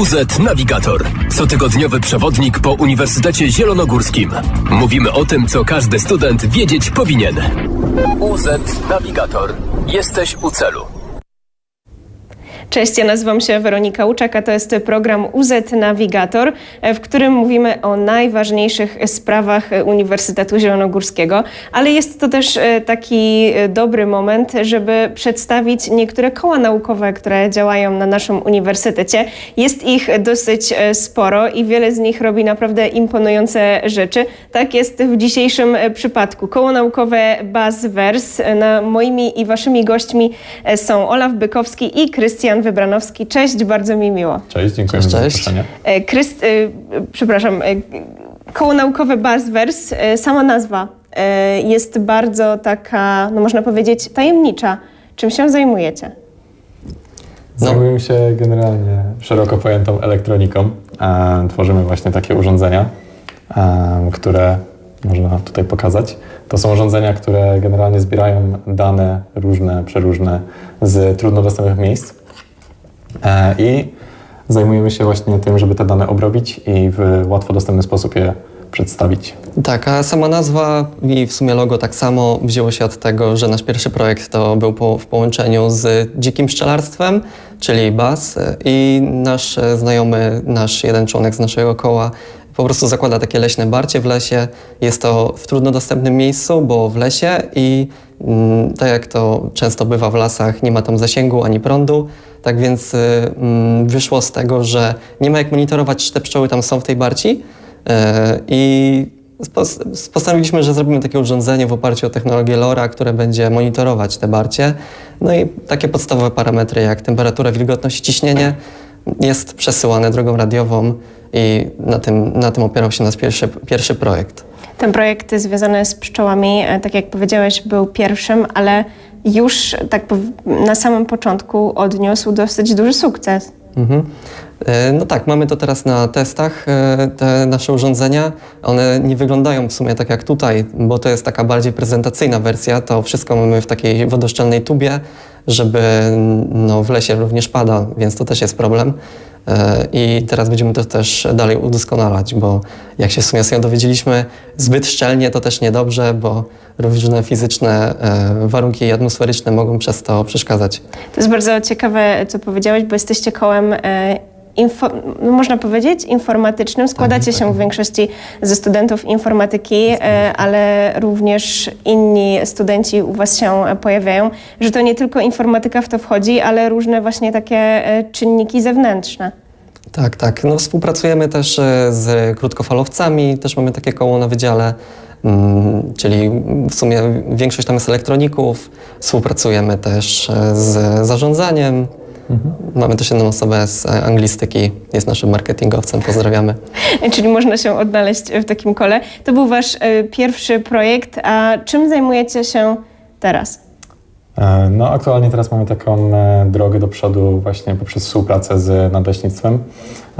UZ Navigator. Cotygodniowy przewodnik po Uniwersytecie Zielonogórskim. Mówimy o tym, co każdy student wiedzieć powinien. UZ Navigator. Jesteś u celu. Cześć, ja nazywam się Weronika Łuczak, a to jest program UZ Navigator, w którym mówimy o najważniejszych sprawach Uniwersytetu Zielonogórskiego, ale jest to też e, taki e, dobry moment, żeby przedstawić niektóre koła naukowe, które działają na naszym uniwersytecie. Jest ich dosyć e, sporo i wiele z nich robi naprawdę imponujące rzeczy. Tak jest w dzisiejszym przypadku. Koło naukowe BuzzVerse. Na moimi i waszymi gośćmi są Olaf Bykowski i Krystian Wybranowski. Cześć, bardzo mi miło. Cześć, dziękuję Cześć, za cześć. zaproszenie. E, Kryst, e, przepraszam, e, koło naukowe BuzzVerse, e, sama nazwa e, jest bardzo taka, no można powiedzieć, tajemnicza. Czym się zajmujecie? No. Zajmujemy się generalnie szeroko pojętą elektroniką. E, tworzymy właśnie takie urządzenia, e, które można tutaj pokazać. To są urządzenia, które generalnie zbierają dane różne, przeróżne z trudno dostępnych miejsc. E, I zajmujemy się właśnie tym, żeby te dane obrobić i w łatwo dostępny sposób je przedstawić. Tak, a sama nazwa i w sumie logo tak samo wzięło się od tego, że nasz pierwszy projekt to był po, w połączeniu z dzikim pszczelarstwem, czyli BAS i nasz znajomy, nasz jeden członek z naszego koła po prostu zakłada takie leśne barcie w lesie. Jest to w trudno dostępnym miejscu, bo w lesie i mm, tak jak to często bywa w lasach, nie ma tam zasięgu ani prądu. Tak więc y, mm, wyszło z tego, że nie ma jak monitorować, czy te pszczoły tam są w tej barci. E, I postanowiliśmy, że zrobimy takie urządzenie w oparciu o technologię LoRa, które będzie monitorować te barcie. No i takie podstawowe parametry jak temperatura, wilgotność, ciśnienie jest przesyłane drogą radiową i na tym, na tym opierał się nasz pierwszy, pierwszy projekt. Ten projekt związany z pszczołami, e, tak jak powiedziałeś, był pierwszym, ale już tak na samym początku odniósł dosyć duży sukces. Mhm. E, No tak, mamy to teraz na testach, e, te nasze urządzenia. One nie wyglądają w sumie tak jak tutaj, bo to jest taka bardziej prezentacyjna wersja. To wszystko mamy w takiej wodoszczelnej tubie, żeby no, w lesie również pada, więc to też jest problem. E, I teraz będziemy to też dalej udoskonalać, bo jak się sumie sobie dowiedzieliśmy, zbyt szczelnie to też niedobrze, bo różne fizyczne e, warunki atmosferyczne mogą przez to przeszkadzać. To jest bardzo ciekawe, co powiedziałeś, bo jesteście kołem, e, można powiedzieć, informatycznym. Składacie się w większości ze studentów informatyki, e, ale również inni studenci u Was się pojawiają, że to nie tylko informatyka w to wchodzi, ale różne właśnie takie e, czynniki zewnętrzne. Tak, tak. No, współpracujemy też e, z krótkofalowcami, też mamy takie koło na wydziale, mm, czyli w sumie większość tam jest elektroników. Współpracujemy też z zarządzaniem. Mamy też jedną osobę z e, anglistyki, jest naszym marketingowcem, pozdrawiamy. Czyli można się odnaleźć w takim kole. To był Wasz e, pierwszy projekt, a czym zajmujecie się teraz? E, No, aktualnie teraz mamy taką e, drogę do przodu właśnie poprzez współpracę z nadleśnictwem.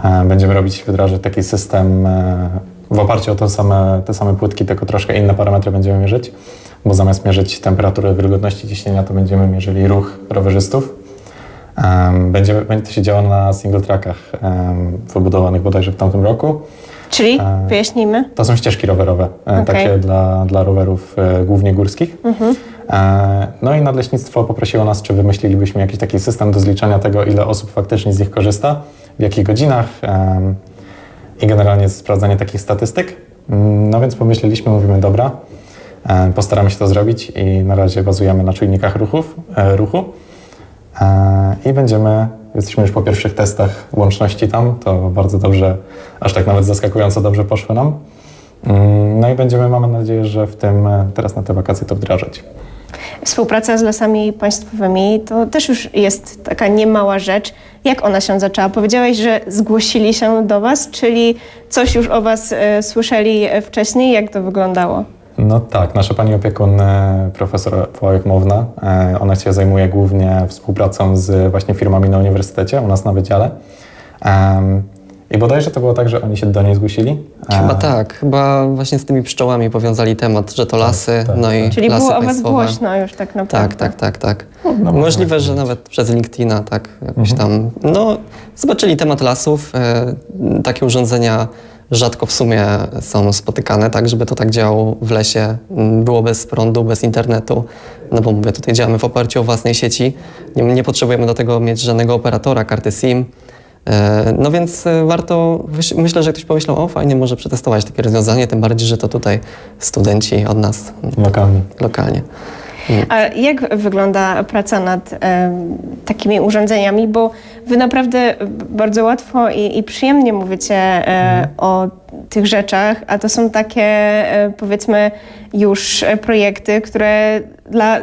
E, Będziemy robić, wdrażać taki system e, w oparciu o te same, te same płytki, tylko troszkę inne parametry będziemy mierzyć, bo zamiast mierzyć temperaturę, wilgotności, ciśnienia, to będziemy mierzyli ruch rowerzystów. Em, Będziemy, będzie to się działo na single trackach wybudowanych bodajże w tamtym roku. Czyli, E, wyjaśnijmy. To są ścieżki rowerowe, e, Okej. takie dla, dla rowerów e, głównie górskich. E, No i nadleśnictwo poprosiło nas, czy wymyślilibyśmy jakiś taki system do zliczania tego, ile osób faktycznie z nich korzysta, w jakich godzinach i generalnie sprawdzanie takich statystyk. Mm, No więc pomyśleliśmy, mówimy, dobra, postaramy się to zrobić i na razie bazujemy na czujnikach ruchów, ruchu i będziemy, jesteśmy już po pierwszych testach łączności tam, to bardzo dobrze, aż tak nawet zaskakująco dobrze poszły nam. Mm, No i będziemy, mamy nadzieję, że w tym, e, teraz na te wakacje to wdrażać. Współpraca z lasami państwowymi to też już jest taka niemała rzecz. Jak ona się zaczęła? Powiedziałeś, że zgłosili się do Was, czyli coś już o Was e, słyszeli e, wcześniej. Jak to wyglądało? No tak, nasza pani opiekun, profesor Płałek Mowna, e, ona się zajmuje głównie współpracą z właśnie firmami na uniwersytecie, u nas na wydziale. I bodajże to było tak, że oni się do niej zgłosili. Chyba E, tak, chyba właśnie z tymi pszczołami powiązali temat, że to lasy, tak, no i tak. Czyli lasy było o was głośno już tak naprawdę. Tak, tak, tak, tak. no, można Możliwe, tak że nawet przez LinkedIna, tak, jakoś Mhm. tam. No, zobaczyli temat lasów. E, takie urządzenia rzadko w sumie są spotykane, tak, żeby to tak działało w lesie. m, Było bez prądu, bez internetu. No bo mówię, tutaj działamy w oparciu o własnej sieci. Nie, nie potrzebujemy do tego mieć żadnego operatora, karty SIM. E, No więc e, warto, myślę, że ktoś pomyślał, o fajnie, może przetestować takie rozwiązanie, tym bardziej, że to tutaj studenci od nas Lokalni. lokalnie. A jak wygląda praca nad em, takimi urządzeniami? Bo wy naprawdę bardzo łatwo i, i przyjemnie mówicie e, o tych rzeczach, a to są takie e, powiedzmy już e, projekty, które dla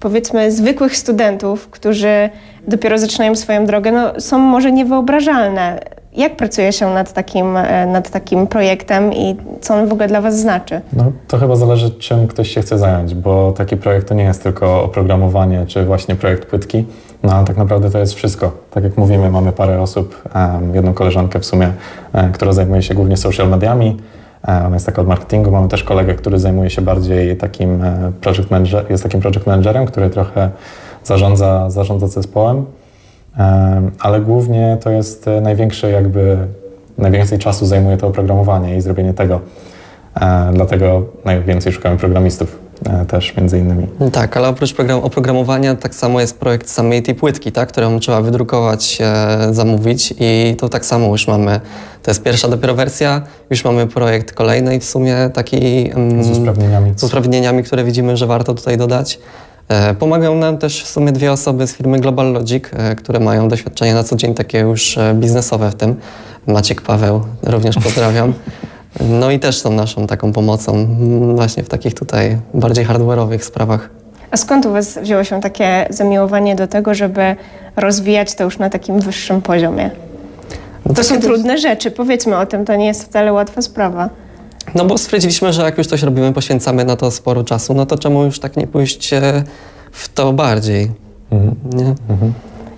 powiedzmy zwykłych studentów, którzy dopiero zaczynają swoją drogę, no, są może niewyobrażalne. Jak pracuje się nad takim, e, nad takim projektem i co on w ogóle dla was znaczy? No, to chyba zależy, czym ktoś się chce zająć, bo taki projekt to nie jest tylko oprogramowanie, czy właśnie projekt płytki, no ale tak naprawdę to jest wszystko. Tak jak mówimy, mamy parę osób, jedną koleżankę w sumie, e, która zajmuje się głównie social mediami, ona jest taka od marketingu, mamy też kolegę, który zajmuje się bardziej takim e, project manager, jest takim project managerem, który trochę zarządza, zarządza zespołem, Em, ale głównie to jest e, największy jakby, najwięcej czasu zajmuje to oprogramowanie i zrobienie tego. E, dlatego najwięcej szukamy programistów e, też między innymi. Tak, ale oprócz program, oprogramowania tak samo jest projekt samej tej płytki, tak, którą trzeba wydrukować, e, zamówić i to tak samo już mamy, to jest pierwsza dopiero wersja, już mamy projekt kolejny i w sumie taki mm, Z usprawnieniami. z usprawnieniami, które widzimy, że warto tutaj dodać. E, Pomagają nam też w sumie dwie osoby z firmy Global Logic, e, które mają doświadczenie na co dzień takie już e, biznesowe w tym. Maciek Paweł, również pozdrawiam. No i też są naszą taką pomocą właśnie w takich tutaj bardziej hardware'owych sprawach. A skąd u Was wzięło się takie zamiłowanie do tego, żeby rozwijać to już na takim wyższym poziomie? To są trudne rzeczy, powiedzmy o tym, to nie jest wcale łatwa sprawa. No bo stwierdziliśmy, że jak już coś robimy, poświęcamy na to sporo czasu, no to czemu już tak nie pójść e, w to bardziej? Nie?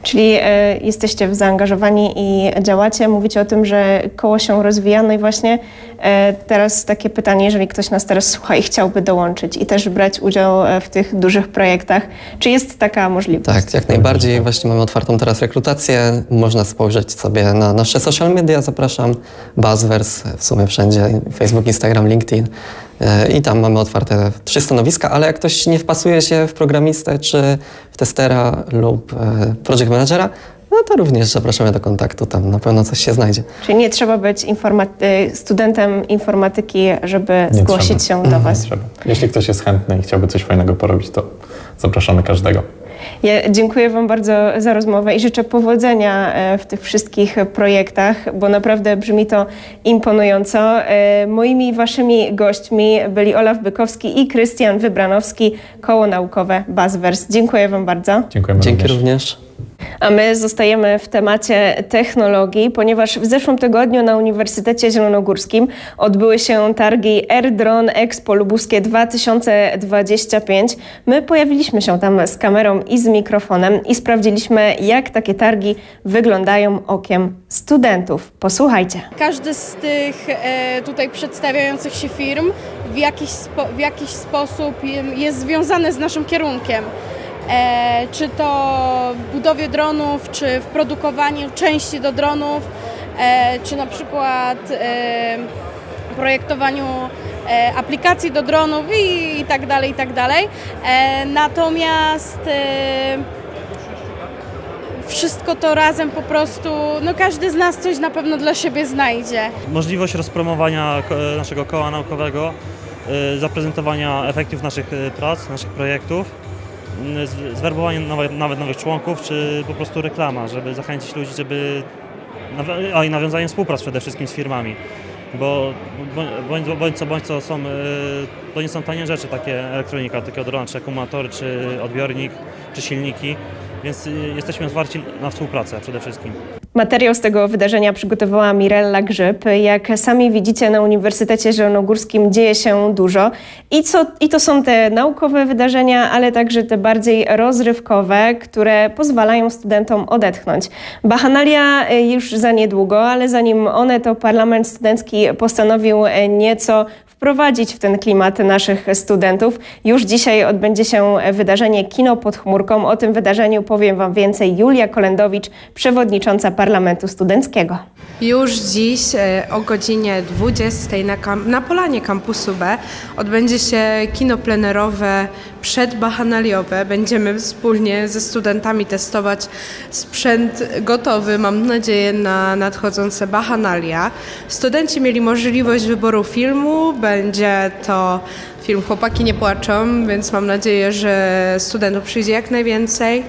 Czyli e, jesteście zaangażowani i działacie, mówicie o tym, że koło się rozwija. No i właśnie e, teraz takie pytanie, jeżeli ktoś nas teraz słucha i chciałby dołączyć i też brać udział e, w tych dużych projektach, czy jest taka możliwość? Tak, jak najbardziej. Właśnie mamy otwartą teraz rekrutację. Można spojrzeć sobie na nasze social media. Zapraszam. Buzzverse w sumie wszędzie. Facebook, Instagram, LinkedIn. E, I tam mamy otwarte trzy stanowiska, ale jak ktoś nie wpasuje się w programistę, czy w testera lub e, project managera, no to również zapraszamy do kontaktu. Tam na pewno coś się znajdzie. Czyli nie trzeba być informa- e, studentem informatyki, żeby Nie zgłosić trzeba. się do Was. Trzeba. Jeśli ktoś jest chętny i chciałby coś fajnego porobić, to zapraszamy każdego. Ja dziękuję Wam bardzo za rozmowę i życzę powodzenia e, w tych wszystkich projektach, bo naprawdę brzmi to imponująco. E, Moimi Waszymi gośćmi byli Olaf Bykowski i Krystian Wybranowski, Koło Naukowe Buzzverse. Dziękuję Wam bardzo. Dziękujemy Dzięki również. również. A my zostajemy w temacie technologii, ponieważ w zeszłym tygodniu na Uniwersytecie Zielonogórskim odbyły się targi AirDrone Expo Lubuskie 2025. My pojawiliśmy się tam z kamerą i z mikrofonem i sprawdziliśmy, jak takie targi wyglądają okiem studentów. Posłuchajcie. Każdy z tych e, tutaj przedstawiających się firm w jakiś, w jakiś sposób jest związany z naszym kierunkiem. E, czy to w budowie dronów, czy w produkowaniu części do dronów, e, czy na przykład e, projektowaniu aplikacji do dronów i, i tak dalej, i tak dalej. Natomiast wszystko to razem po prostu, no każdy z nas coś na pewno dla siebie znajdzie. możliwość rozpromowania naszego koła naukowego, zaprezentowania efektów naszych prac, naszych projektów, zwerbowanie nowe, nawet nowych członków, czy po prostu reklama, żeby zachęcić ludzi, żeby... A i nawiązanie współprac przede wszystkim z firmami, bo bądź, bądź co, bądź co są, y, to nie są tanie rzeczy, takie elektronika, takie drony, czy akumulatory, czy odbiornik, czy silniki. Więc y, jesteśmy otwarci na współpracę przede wszystkim. Materiał z tego wydarzenia przygotowała Mirella Grzyb. Jak sami widzicie, na Uniwersytecie Zielonogórskim dzieje się dużo. I, co, I to są te naukowe wydarzenia, ale także te bardziej rozrywkowe, które pozwalają studentom odetchnąć. Bachanalia y, już za niedługo, ale zanim one, to Parlament Studencki postanowił y, nieco wprowadzić w ten klimat naszych studentów. Już dzisiaj odbędzie się wydarzenie Kino pod chmurką. O tym wydarzeniu powiem Wam więcej Julia Kolendowicz, przewodnicząca Parlamentu Studenckiego. Już dziś e, o godzinie 20 na, na polanie kampusu B odbędzie się kino plenerowe przedbachanaliowe. Będziemy wspólnie ze studentami testować sprzęt gotowy, mam nadzieję, na nadchodzące bachanalia. Studenci mieli możliwość wyboru filmu. Będzie to film Chłopaki nie płaczą, więc mam nadzieję, że studentów przyjdzie jak najwięcej.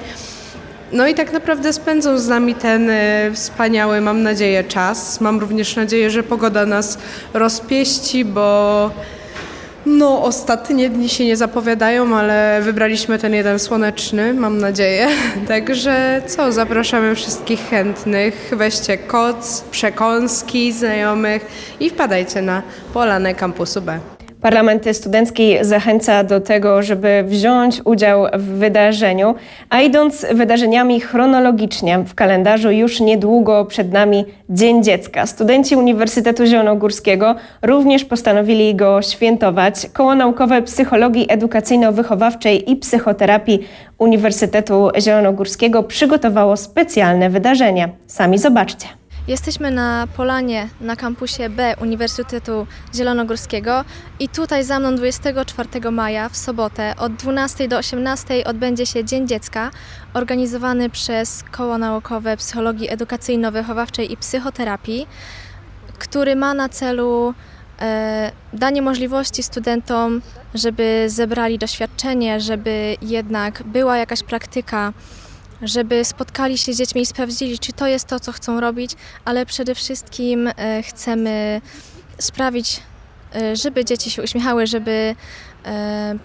No i tak naprawdę spędzą z nami ten e, wspaniały, mam nadzieję, czas. Mam również nadzieję, że pogoda nas rozpieści, bo no, ostatnie dni się nie zapowiadają, ale wybraliśmy ten jeden słoneczny, mam nadzieję. Także co, zapraszamy wszystkich chętnych. Weźcie koc, przekąski znajomych i wpadajcie na polanę kampusu B. Parlament Studencki zachęca do tego, żeby wziąć udział w wydarzeniu, a idąc wydarzeniami chronologicznie w kalendarzu już niedługo przed nami Dzień Dziecka. Studenci Uniwersytetu Zielonogórskiego również postanowili go świętować. Koło Naukowe Psychologii Edukacyjno-Wychowawczej i Psychoterapii Uniwersytetu Zielonogórskiego przygotowało specjalne wydarzenie. Sami zobaczcie. Jesteśmy na Polanie na kampusie B Uniwersytetu Zielonogórskiego i tutaj za mną 24 maja w sobotę od 12 do 18 odbędzie się Dzień Dziecka organizowany przez Koło Naukowe Psychologii Edukacyjno-Wychowawczej i Psychoterapii, który ma na celu e, danie możliwości studentom, żeby zebrali doświadczenie, żeby jednak była jakaś praktyka żeby spotkali się z dziećmi i sprawdzili, czy to jest to, co chcą robić, ale przede wszystkim e, chcemy sprawić, e, żeby dzieci się uśmiechały, żeby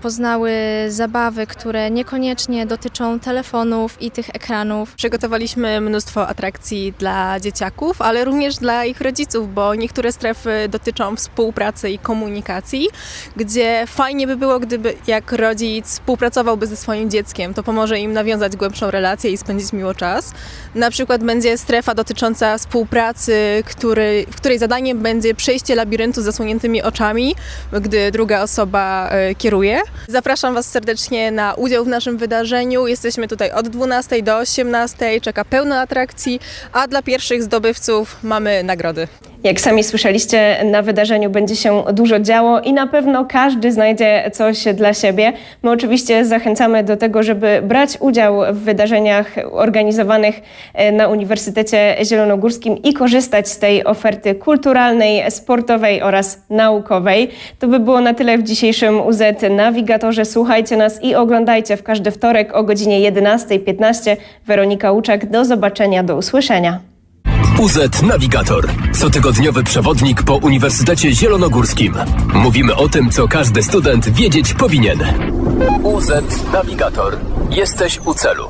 poznały zabawy, które niekoniecznie dotyczą telefonów i tych ekranów. Przygotowaliśmy mnóstwo atrakcji dla dzieciaków, ale również dla ich rodziców, bo niektóre strefy dotyczą współpracy i komunikacji, gdzie fajnie by było, gdyby jak rodzic współpracowałby ze swoim dzieckiem, to pomoże im nawiązać głębszą relację i spędzić miło czas. Na przykład będzie strefa dotycząca współpracy, który, w której zadaniem będzie przejście labiryntu z zasłoniętymi oczami, gdy druga osoba e, kieruje. Zapraszam Was serdecznie na udział w naszym wydarzeniu. Jesteśmy tutaj od 12 do 18, czeka pełno atrakcji, a dla pierwszych zdobywców mamy nagrody. Jak sami słyszeliście, na wydarzeniu będzie się dużo działo i na pewno każdy znajdzie coś dla siebie. My oczywiście zachęcamy do tego, żeby brać udział w wydarzeniach organizowanych e, na Uniwersytecie Zielonogórskim i korzystać z tej oferty kulturalnej, sportowej oraz naukowej. To by było na tyle w dzisiejszym UZ Nawigatorze. Słuchajcie nas i oglądajcie w każdy wtorek o godzinie 11.15. Weronika Łuczak, do zobaczenia, do usłyszenia. UZ Navigator. Cotygodniowy przewodnik po Uniwersytecie Zielonogórskim. Mówimy o tym, co każdy student wiedzieć powinien. UZ Navigator. Jesteś u celu.